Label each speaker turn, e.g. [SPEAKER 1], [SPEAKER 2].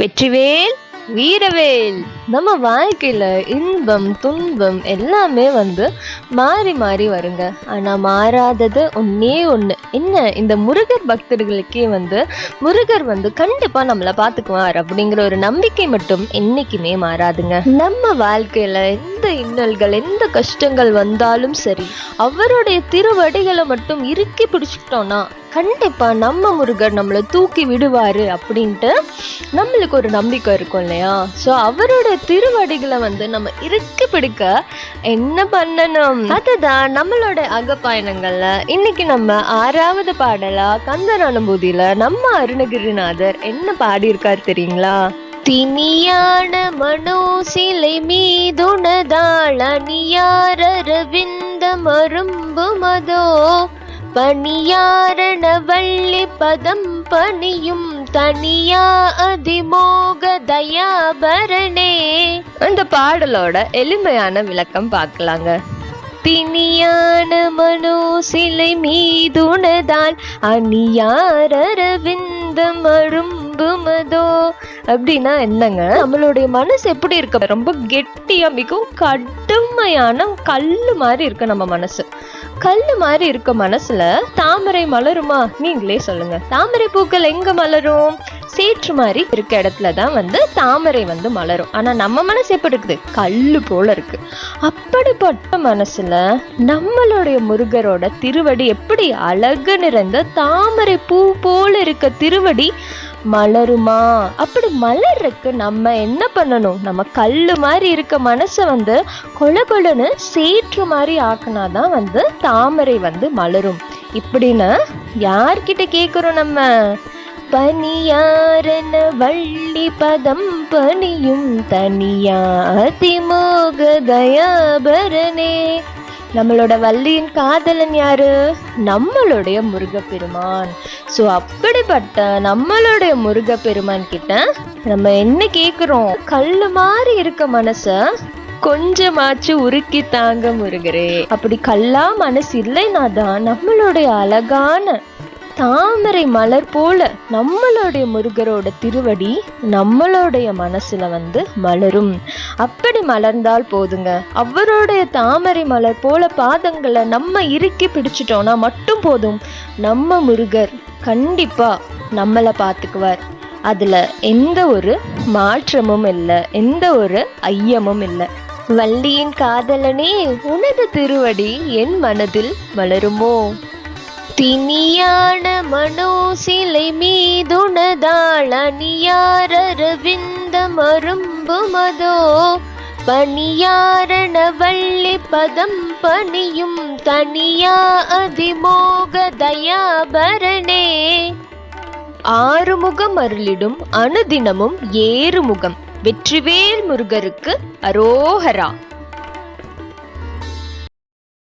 [SPEAKER 1] வெற்றிவேல் வீரவேல். நம்ம வாழ்க்கையில் இன்பம் துன்பம் எல்லாமே வந்து மாறி மாறி வருங்க. ஆனால் மாறாதது ஒன்றே ஒன்று என்ன? இந்த முருகர் பக்தர்களுக்கே வந்து முருகர் வந்து கண்டிப்பாக நம்மளை பார்த்துக்குவார் அப்படிங்கிற ஒரு நம்பிக்கை மட்டும் என்றைக்குமே மாறாதுங்க. நம்ம வாழ்க்கையில் எந்த இன்னல்கள் எந்த கஷ்டங்கள் வந்தாலும் சரி அவருடைய திருவடிகளை மட்டும் இறுக்கி பிடிச்சிக்கிட்டோம்னா கண்டிப்பாக நம்ம முருகர் நம்மளை தூக்கி விடுவார் அப்படின்ட்டு நம்மளுக்கு ஒரு நம்பிக்கை இருக்கும் இல்லையா? ஸோ அவரோட திருவடிகளை வந்து நம்ம இறுக்கி பிடிக்க என்ன பண்ணணும்? அதுதான் நம்மளோட அகப்பயணங்கள்ல. இன்னைக்கு நம்ம ஆறாவது பாடலா கந்தர் அனுபூதியில நம்ம அருணகிரிநாதர் என்ன பாடியிருக்காரு தெரியுங்களா? தினியான மனோ சிலை மீதுனதாளியாரவிந்த மரும்பு மதோ. பணியாரண வள்ளி பதம் பணியும் தனியா அதிமோக தயாபரணே பாடலோட எளிமையான விளக்கம் பார்க்கலாங்க. தினியான மனோ சிலை மீதுனதால் அணியாரவிந்தம் அரும்பு மதோ. அப்படின்னா என்னங்க? நம்மளுடைய மனசு எப்படி இருக்க? ரொம்ப கெட்டியா மிகவும் கடுமையான கல்லு மாதிரி இருக்கு நம்ம மனசு. கல்லு மாதிரி இருக்க மனசுல தாமரை மலருமா? நீங்களே சொல்லுங்க. தாமரை பூக்கள் எங்க மலரும்? சேற்று மாதிரி இருக்க இடத்துல தான் வந்து தாமரை வந்து மலரும். ஆனா நம்ம மனசு எப்படி இருக்குது? கல் போல இருக்கு. அப்படிப்பட்ட மனசுல நம்மளுடைய முருகரோட திருவடி எப்படி அழகு நிறைந்த தாமரை பூ போல இருக்க திருவடி மலருமா? அப்படி மலர்றதுக்கு நம்ம என்ன பண்ணணும்? நம்ம கல் மாதிரி இருக்க மனசை வந்து கொல கொலன்னு சேற்று மாதிரி ஆக்கினாதான் வந்து தாமரை வந்து மலரும். இப்படின்னு யார்கிட்ட கேட்குறோம் நம்ம? பனியாரன வள்ளி பதம் பணியும் தனியா தயாபரனே. நம்மளோட வள்ளியின் காதலன் யாரு? நம்மளுடைய முருகப்பெருமான். ஸோ அப்படிப்பட்ட நம்மளுடைய முருகப்பெருமான் கிட்ட நம்ம என்ன கேக்குறோம்? கல்லு மாதிரி இருக்க மனச கொஞ்சமாச்சு உருக்கி தாங்க முருகரே. அப்படி கல்லா மனசு இல்லைன்னா தான் நம்மளுடைய அழகான தாமரை மலர் போல நம்மளுடைய முருகரோட திருவடி நம்மளுடைய மனசுல வந்து மலரும். அப்படி மலர்ந்தால் போதுங்க. அவருடைய தாமரை மலர் போல பாதங்களை நம்ம இறுக்கி பிடிச்சிட்டோம்னா மட்டும் போதும். நம்ம முருகர் கண்டிப்பா நம்மளை பார்த்துக்குவார் அதுல எந்த ஒரு மாற்றமும் இல்லை. எந்த ஒரு ஐயமும் இல்லை. வள்ளியின் காதலனே உனது திருவடி என் மனதில் மலருமோ? தினியான மனோ சிலை மீதுனதாள் அணியாரவிந்த மரும்பு மதோ. பணியாரண வள்ளி பதம் பணியும் தனியா அதிமோக தயாபரணே ஆறுமுகம் அருளிடும் அனுதினமும் ஏறுமுகம். வெற்றிவேல் முருகருக்கு அரோஹரா